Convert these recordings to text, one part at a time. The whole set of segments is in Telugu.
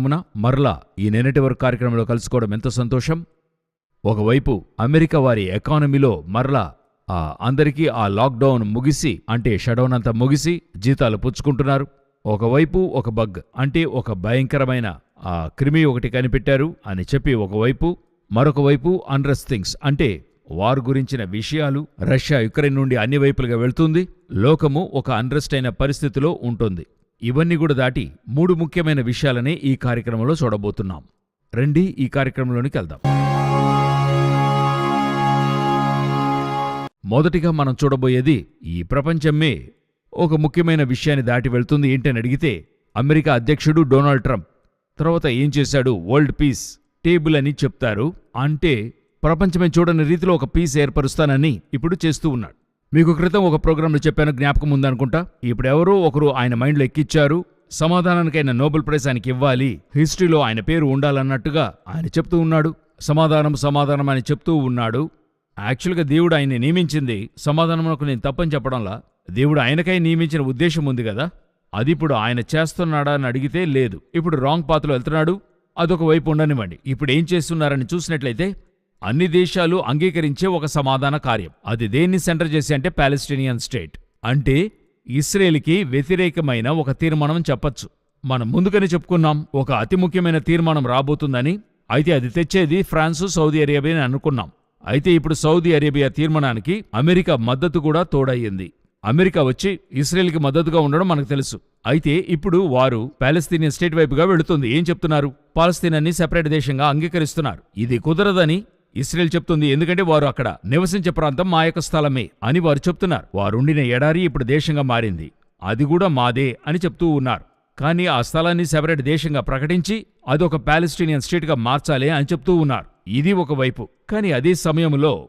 కార్యక్రమమున మరలా ఈ నిన్నటి వరకు కార్యక్రమంలో కలుసుకోవడం ఎంతో సంతోషం. ఒకవైపు అమెరికా వారి ఎకానమీలో మరలా ఆ అందరికీ ఆ లాక్డౌన్ ముగిసి అంటే షడౌన్ అంతా ముగిసి జీతాలు పుచ్చుకుంటున్నారు. ఒకవైపు ఒక బగ్ అంటే ఒక భయంకరమైన ఆ క్రిమి ఒకటి కనిపెట్టారు అని చెప్పి ఒకవైపు మరొక వైపు అన్రస్ థింగ్స్ అంటే వార్ గురించిన విషయాలు రష్యా యుక్రెయిన్ నుండి అన్ని వైపులుగా వెళ్తుంది. లోకము ఒక అన్రెస్ట్ అయిన పరిస్థితిలో ఉంటుంది. ఇవన్నీ కూడా దాటి మూడు ముఖ్యమైన విషయాలనే ఈ కార్యక్రమంలో చూడబోతున్నాం. రండి ఈ కార్యక్రమంలోనికి వెళ్దాం. మొదటిగా మనం చూడబోయేది ఈ ప్రపంచమే ఒక ముఖ్యమైన విషయాన్ని దాటి వెళ్తుంది ఏంటని అడిగితే అమెరికా అధ్యక్షుడు డొనాల్డ్ ట్రంప్ తర్వాత ఏం చేశాడు? వరల్డ్ పీస్ టేబుల్ అని చెప్తారు. అంటే ప్రపంచమే చూడని రీతిలో ఒక పీస్ ఏర్పరుస్తానని ఇప్పుడు చేస్తూ ఉన్నాడు. మీకు క్రితం ఒక ప్రోగ్రాంలో చెప్పాను జ్ఞాపకం ఉందనుకుంటా? ఇప్పుడు ఎవరో ఒకరు ఆయన మైండ్లో ఎక్కిచ్చారు. సమాధానానికైన నోబెల్ ప్రైజ్ ఆయనకి ఇవ్వాలి హిస్టరీలో ఆయన పేరు ఉండాలన్నట్టుగా ఆయన చెప్తూ ఉన్నాడు. సమాధానం సమాధానం అని చెప్తూ ఉన్నాడు. యాక్చువల్గా దేవుడు ఆయన్ని నియమించింది. సమాధానమునకు నేను తప్పని చెప్పడంలా దేవుడు ఆయనకై నియమించిన ఉద్దేశం ఉంది కదా? అది ఇప్పుడు ఆయన చేస్తున్నాడా అని అడిగితే లేదు. ఇప్పుడు రాంగ్ పాత్రలో వెళ్తున్నాడు. అదొక వైపు ఉండనివ్వండి. ఇప్పుడు ఏం చేస్తున్నారని చూసినట్లయితే అన్ని దేశాలు అంగీకరించే ఒక సమాధాన కార్యం. అది దేన్ని సెంటర్ చేసి అంటే పాలెస్టీనియన్ స్టేట్ అంటే ఇస్రేల్కి వ్యతిరేకమైన ఒక తీర్మానం చెప్పొచ్చు. మనం ముందుగానే చెప్పుకున్నాం ఒక అతి ముఖ్యమైన తీర్మానం రాబోతుందని. అయితే అది తెచ్చేది ఫ్రాన్సు సౌదీ అరేబియా అని అనుకున్నాం. అయితే ఇప్పుడు సౌదీ అరేబియా తీర్మానానికి అమెరికా మద్దతు కూడా తోడయ్యింది అమెరికా వచ్చి ఇస్రేల్కి మద్దతుగా ఉండడం మనకు తెలుసు. అయితే ఇప్పుడు వారు పాలస్తీనియన్ స్టేట్ వైపుగా వెళుతుంది. ఏం చెప్తున్నారు? పాలస్తీనాన్ని సెపరేట్ దేశంగా అంగీకరిస్తున్నారు. ఇది కుదరదని ఇస్రాయల్ చెప్తుంది ఎందుకంటే వారు అక్కడ నివసించే ప్రాంతం మా యొక్క స్థలమే అని వారు చెప్తున్నారు. వారుండిన ఎడారి ఇప్పుడు దేశంగా మారింది. అది కూడా మాదే అని చెప్తూ ఉన్నారు. కానీ ఆ స్థలాన్ని సెపరేట్ దేశంగా ప్రకటించి అదొక పాలెస్టీనియన్ స్టేట్గా మార్చాలి అని చెప్తూ ఉన్నారు. ఇది ఒక వైపు. కానీ అదే సమయంలో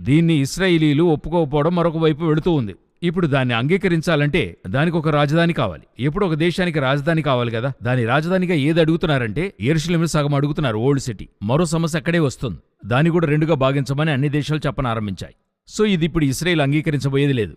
దీన్ని ఇస్రాయిలీలు ఒప్పుకోకపోవడం మరొక వైపు వెళుతూ ఉంది. ఇప్పుడు దాన్ని అంగీకరించాలంటే దానికి ఒక రాజధాని కావాలి. ఎప్పుడు ఒక దేశానికి రాజధాని కావాలి కదా. దాని రాజధానిగా ఏది అడుగుతున్నారంటే ఎరుషలేమును సగం అడుగుతున్నారు ఓల్డ్ సిటీ. మరో సమస్య అక్కడే వస్తుంది. దాన్ని కూడా రెండుగా భాగించమని అన్ని దేశాలు చెప్పనారంభించాయి సో ఇది ఇప్పుడు ఇస్రాయేల్ అంగీకరించబోయేది లేదు.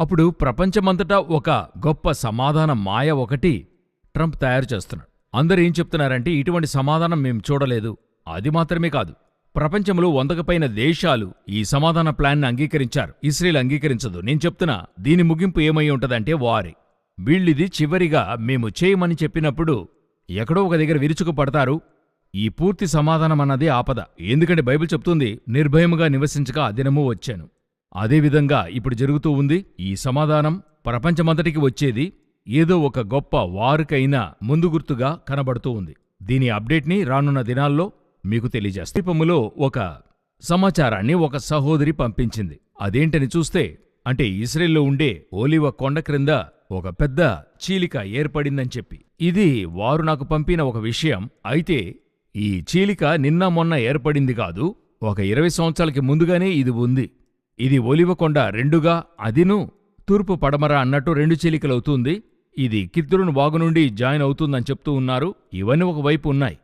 అప్పుడు ప్రపంచమంతటా ఒక గొప్ప సమాధాన మాయ ఒకటి ట్రంప్ తయారు చేస్తున్నాడు. అందరూ ఏం చెప్తున్నారంటే ఇటువంటి సమాధానం మేం చూడలేదు. అది మాత్రమే కాదు. ప్రపంచంలో వందకపైన దేశాలు ఈ సమాధాన ప్లాన్ని అంగీకరించారు. ఇస్రేల్ అంగీకరించదు. నేను చెప్తున్నా దీని ముగింపు ఏమై ఉంటదంటే వారే. వీళ్ళిది చివరిగా మేము చేయమని చెప్పినప్పుడు ఎక్కడో ఒక దగ్గర విరుచుకుపడతారు. ఈ పూర్తి సమాధానం అన్నది ఆపద. ఎందుకంటే బైబిల్ చెప్తుంది నిర్భయముగా నివసించగా దినమూ వచ్చాను. అదేవిధంగా ఇప్పుడు జరుగుతూ ఉంది ఈ సమాధానం ప్రపంచమంతటికి వచ్చేది ఏదో ఒక గొప్ప వారుకైనా ముందుగుర్తుగా కనబడుతూ ఉంది. దీని అప్డేట్ని రానున్న దినాల్లో మీకు తెలియజేస్తా. దీపములో ఒక సమాచారాన్ని ఒక సహోదరి పంపించింది. అదేంటని చూస్తే అంటే ఇస్రేల్లో ఉండే ఓలివ కొండ క్రింద ఒక పెద్ద చీలిక ఏర్పడిందని చెప్పి. ఇది వారు నాకు పంపిన ఒక విషయం. అయితే ఈ చీలిక నిన్న మొన్న ఏర్పడింది కాదు ఒక ఇరవై సంవత్సరాలకి ముందుగానే ఇది ఉంది. ఇది ఒలివకొండ రెండుగా అదిను తూర్పు పడమర అన్నట్టు రెండు చీలికలవుతుంది. ఇది కిత్తురును వాగు నుండి జాయిన్ అవుతుందని చెప్తూ ఉన్నారు. ఇవన్నీ ఒకవైపు ఉన్నాయి.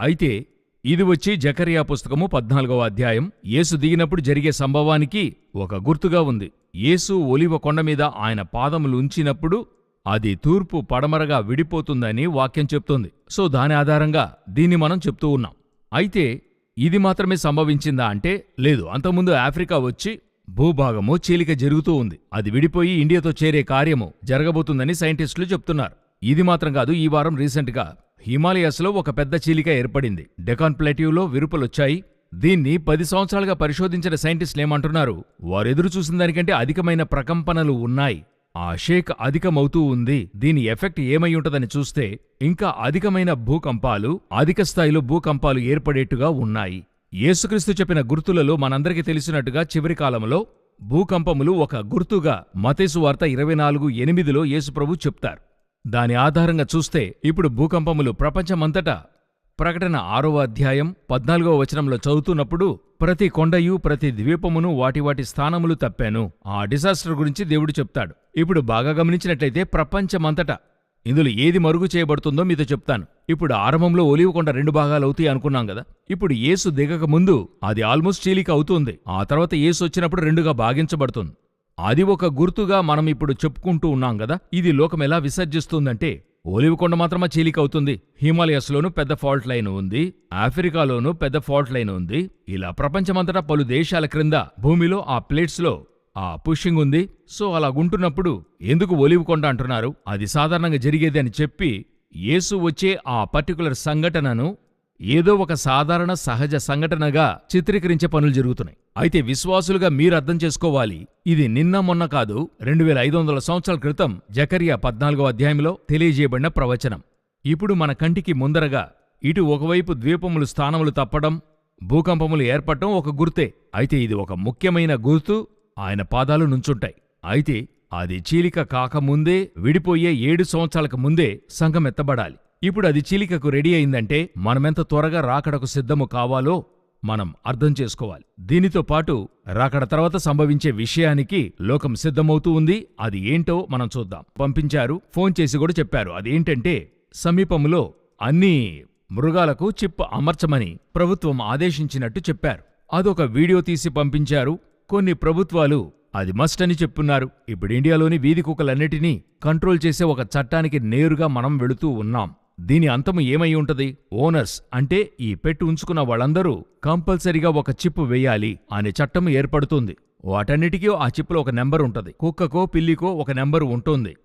అయితే ఇది వచ్చి జకరియా పుస్తకము పద్నాలుగవ అధ్యాయం. యేసు దిగినప్పుడు జరిగే సంభవానికి ఒక గుర్తుగా ఉంది. యేసు ఒలివ కొండ మీద ఆయన పాదములు ఉంచినప్పుడు అది తూర్పు పడమరగా విడిపోతుందని వాక్యం చెప్తోంది. సో దాని ఆధారంగా దీన్ని మనం చెప్తూ ఉన్నాం. అయితే ఇది మాత్రమే సంభవించిందా అంటే లేదు. అంతకుముందు ఆఫ్రికా వచ్చి భూభాగము చీలిక జరుగుతూ ఉంది. అది విడిపోయి ఇండియాతో చేరే కార్యము జరగబోతుందని సైంటిస్టులు చెప్తున్నారు. ఇది మాత్రం కాదు ఈ వారం రీసెంట్గా హిమాలయస్లో ఒక పెద్ద చీలిక ఏర్పడింది. డెకాన్ ప్లేట్యూలో విరుపులొచ్చాయి. దీన్ని పది సంవత్సరాలుగా పరిశోధించిన సైంటిస్టులు ఏమంటున్నారు? వారెదురు చూసిన దానికంటే అధికమైన ప్రకంపనలు ఉన్నాయి. ఆ షేక్ అధికమవుతూ ఉంది. దీని ఎఫెక్ట్ ఏమై ఉంటదని చూస్తే ఇంకా అధికమైన భూకంపాలు అధిక స్థాయిలో భూకంపాలు ఏర్పడేట్టుగా ఉన్నాయి. యేసుక్రీస్తు చెప్పిన గుర్తులలో మనందరికీ తెలిసినట్టుగా చివరి కాలంలో భూకంపములు ఒక గుర్తుగా మతేసు వార్త ఇరవై నాలుగు ఎనిమిదిలో యేసుప్రభు చెప్తారు. దాని ఆధారంగా చూస్తే ఇప్పుడు భూకంపములు ప్రపంచమంతటా ప్రకటన ఆరవ అధ్యాయం పద్నాలుగవ వచనంలో చదువుతున్నప్పుడు ప్రతి కొండయు ప్రతి ద్వీపమును వాటి వాటి స్థానములు తప్పాను. ఆ డిసాస్టర్ గురించి దేవుడు చెప్తాడు. ఇప్పుడు బాగా గమనించినట్లయితే ప్రపంచమంతటా ఇందులో ఏది మరుగు చేయబడుతుందో మీతో చెప్తాను. ఇప్పుడు ఆరంభంలో ఒలివకొండ రెండు భాగాలు అవుతాయి అనుకున్నాం కదా. ఇప్పుడు ఏసు దిగక ముందు అది ఆల్మోస్ట్ చీలిక అవుతుంది. ఆ తర్వాత యేసు వచ్చినప్పుడు రెండుగా భాగించబడుతుంది. అది ఒక గుర్తుగా మనం ఇప్పుడు చెప్పుకుంటూ ఉన్నాం గదా ఇది లోకమెలా విసర్జిస్తుందంటే ఒలివ్ మాత్రమా చీలికవుతుంది. హిమాలయస్లోనూ పెద్ద ఫాల్ట్ లైన్ ఉంది. ఆఫ్రికాలోనూ పెద్ద ఫాల్ట్ లైన్ ఉంది. ఇలా ప్రపంచమంతటా పలు దేశాల క్రింద భూమిలో ఆ ప్లేట్స్లో ఆ పుషింగ్ ఉంది. సో అలా ఉంటున్నప్పుడు ఎందుకు ఒలివికొండ అంటున్నారు? అది సాధారణంగా జరిగేది అని చెప్పి యేసు వచ్చే ఆ పర్టికులర్ సంఘటనను ఏదో ఒక సాధారణ సహజ సంఘటనగా చిత్రీకరించే పనులు జరుగుతున్నాయి. అయితే విశ్వాసులుగా మీరు అర్థం చేసుకోవాలి. ఇది నిన్న మొన్న కాదు రెండు వేల ఐదు వందల సంవత్సరాల క్రితం జకరియా పద్నాలుగో అధ్యాయంలో తెలియజేయబడిన ప్రవచనం. ఇప్పుడు మన కంటికి ముందరగా ఇటు ఒకవైపు ద్వీపములు స్థానములు తప్పడం భూకంపములు ఏర్పడటం ఒక గుర్తే. అయితే ఇది ఒక ముఖ్యమైన గుర్తు ఆయన పాదాలు నుంచుంటాయి. అయితే అది చీలిక కాకముందే విడిపోయే ఏడు సంవత్సరాలకు ముందే సంఘమెత్తబడాలి. ఇప్పుడు అది చీలికకు రెడీ అయిందంటే మనమెంత త్వరగా రాకడకు సిద్ధము కావాలో మనం అర్థం చేసుకోవాలి. దీనితో పాటు రాకడ తర్వాత సంభవించే విషయానికి లోకం సిద్ధమవుతూ ఉంది. అది ఏంటో మనం చూద్దాం. పంపించారు. ఫోన్ చేసి కూడా చెప్పారు. అదేంటంటే సమీపంలో అన్ని మృగాలకు చిప్ అమర్చమని ప్రభుత్వం ఆదేశించినట్టు చెప్పారు. అదొక వీడియో తీసి పంపించారు. కొన్ని ప్రభుత్వాలు అది మస్ట్ అని చెప్పున్నారు. ఇప్పుడు ఇండియాలోని వీధి కుక్కలన్నిటినీ కంట్రోల్ చేసే ఒక చట్టానికి నేరుగా మనం వెళుతూ ఉన్నాం. దీని అంతము ఏమై ఉంటది? ఓనర్స్ అంటే ఈ పెట్టు ఉంచుకున్న వాళ్ళందరూ కంపల్సరిగా ఒక చిప్ వేయాలి అనే చట్టం ఏర్పడుతుంది. వాటన్నిటికీ ఆ చిప్లో ఒక నెంబర్ ఉంటది. కుక్కకో పిల్లికో ఒక నెంబరు ఉంటుంది.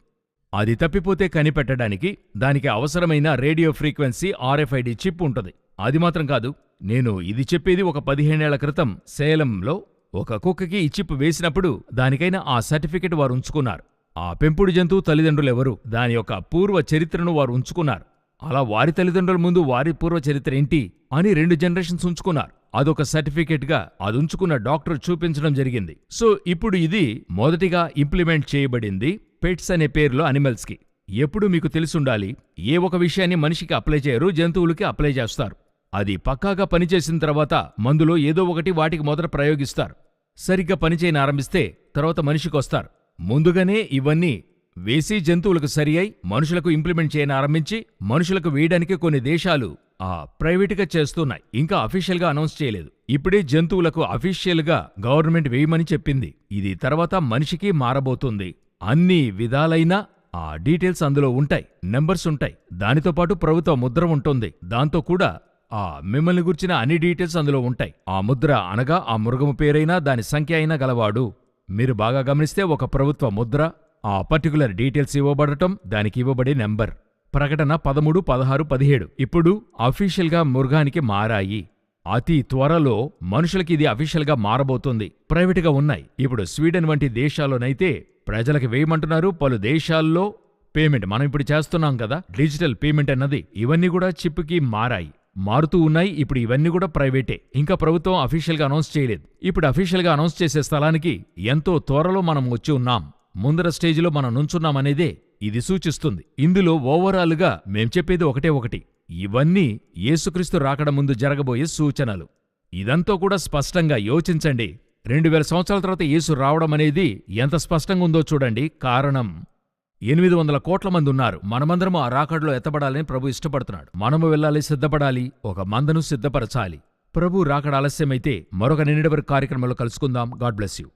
అది తప్పిపోతే కనిపెట్టడానికి దానికి అవసరమైన రేడియో ఫ్రీక్వెన్సీ ఆర్ఎఫ్ఐడి చిప్ ఉంటుంది. అది మాత్రం కాదు నేను ఇది చెప్పేది ఒక పదిహేనేళ్ళ క్రితం సేలంలో ఒక కుక్కకి ఈ చిప్ వేసినప్పుడు దానికైనా ఆ సర్టిఫికెట్ వారు ఉంచుకున్నారు. ఆ పెంపుడు జంతువు తల్లిదండ్రులెవరు? దాని యొక్క పూర్వ చరిత్రను వారు ఉంచుకున్నారు. అలా వారి తల్లిదండ్రుల ముందు వారి పూర్వ చరిత్ర ఏంటి అని రెండు జనరేషన్స్ ఉంచుకున్నారు. అదొక సర్టిఫికేట్గా అది ఉంచుకున్న డాక్టర్ చూపించడం జరిగింది. సో ఇప్పుడు ఇది మొదటిగా ఇంప్లిమెంట్ చేయబడింది పెట్స్ అనే పేరులో అనిమల్స్కి. ఎప్పుడు మీకు తెలిసుండాలి ఏ ఒక విషయాన్ని మనిషికి అప్లై చేయరు జంతువులకి అప్లై చేస్తారు. అది పక్కాగా పనిచేసిన తర్వాత మందులో ఏదో ఒకటి వాటికి మొదట ప్రయోగిస్తారు. సరిగ్గా పనిచేయని ఆరంభిస్తే తర్వాత మనిషికి వస్తారు ముందుగానే ఇవన్నీ వేసి జంతువులకు సరి అయి మనుషులకు ఇంప్లిమెంట్ చేయని ఆరంభించి మనుషులకు వేయడానికి కొన్ని దేశాలు ఆ ప్రైవేటుగా చేస్తున్నాయి. ఇంకా అఫీషియల్గా అనౌన్స్ చేయలేదు. ఇప్పుడే జంతువులకు అఫీషియల్గా గవర్నమెంట్ వేయమని చెప్పింది. ఇది తర్వాత మనిషికి మారబోతుంది. అన్ని విధాలైన ఆ డీటెయిల్స్ అందులో ఉంటాయి. నెంబర్స్ ఉంటాయి. దానితో పాటు ప్రభుత్వ ముద్ర ఉంటుంది. దాంతో కూడా ఆ మిమ్మల్ని గుర్చిన అన్ని డీటెయిల్స్ అందులో ఉంటాయి. ఆ ముద్ర అనగా ఆ మృగము పేరైనా దాని సంఖ్య అయినా గలవాడు. మీరు బాగా గమనిస్తే ఒక ప్రభుత్వ ముద్ర ఆ పర్టికులర్ డీటెయిల్స్ ఇవ్వబడటం దానికి ఇవ్వబడే నెంబర్. ప్రకటన పదమూడు పదహారు పదిహేడు ఇప్పుడు అఫీషియల్గా మృగానికి మారాయి. అతి త్వరలో మనుషులకి ఇది అఫీషియల్గా మారబోతుంది. ప్రైవేటుగా ఉన్నాయి. ఇప్పుడు స్వీడన్ వంటి దేశాల్లోనైతే ప్రజలకు వేయమంటున్నారు. పలు దేశాల్లో పేమెంట్ మనం ఇప్పుడు చేస్తున్నాం కదా. డిజిటల్ పేమెంట్ అన్నది ఇవన్నీ కూడా చిప్కి మారాయి. మారుతూ ఉన్నాయి. ఇప్పుడు ఇవన్నీ కూడా ప్రైవేటే. ఇంకా ప్రభుత్వం అఫీషియల్గా అనౌన్స్ చేయలేదు. ఇప్పుడు అఫీషియల్గా అనౌన్స్ చేసే స్థలానికి ఎంతో త్వరలో మనం వచ్చి ఉన్నాం. ముందర స్టేజిలో మనం నుంచున్నామనేదే ఇది సూచిస్తుంది. ఇందులో ఓవరాల్గా మేం చెప్పేది ఒకటే ఒకటి. ఇవన్నీ యేసుక్రీస్తు రాకడ ముందు జరగబోయే సూచనలు. ఇదంతా కూడా స్పష్టంగా యోచించండి. రెండు వేల సంవత్సరాల తర్వాత యేసు రావడం అనేది ఎంత స్పష్టంగా ఉందో చూడండి. కారణం ఎనిమిది వందల కోట్ల మంది ఉన్నారు. మనమందరము ఆ రాకడలో ఎత్తబడాలని ప్రభు ఇష్టపడుతున్నాడు. మనము వెళ్ళాలి సిద్ధపడాలి ఒక మందను సిద్ధపరచాలి. ప్రభు రాకడ ఆలస్యమైతే మరొక నిన్నటి వరకు కార్యక్రమంలో కలుసుకుందాం. God bless you.